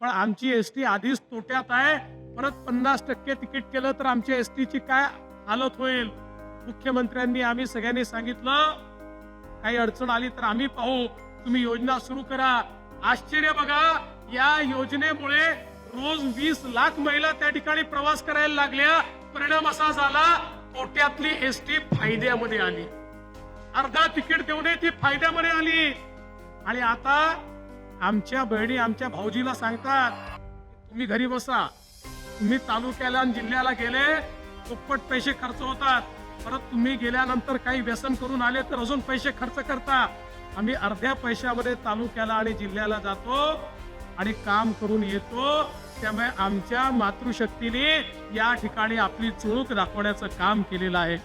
पण आमची S T आधीच तोट्यात आहे. परत पन्नास टक्के तिकीट केलं तर आमच्या एस टीची काय हालत होईल? मुख्यमंत्र्यांनी आम्ही सगळ्यांनी सांगितलं काही अडचण आली तर आम्ही पाहू. तुम्ही योजना सुरू करा. आश्चर्य बघा या योजनेमुळे रोज वीस लाख महिला त्या ठिकाणी प्रवास करायला लागल्या. परिणाम असा झाला तोट्यातली एस टी फायद्यामध्ये आली. अर्धा तिकीट देऊनही ती फायद्यामध्ये आली. आणि आता आमच्या बहिणी आमच्या भाऊजीला सांगतात तुम्ही घरी बसा. तुम्ही तालुक्याला आणि जिल्ह्याला गेले दुप्पट पैसे खर्च होतात. परत तुम्ही गेल्यानंतर काही व्यसन करून आले तर अजून पैसे खर्च करता. आम्ही अर्ध्या पैशामध्ये तालुक्याला आणि जिल्ह्याला जातो आणि काम करून येतो. त्यामुळे आमच्या मातृशक्तीने या ठिकाणी आपली चुळूक दाखवण्याचं काम केलेलं आहे.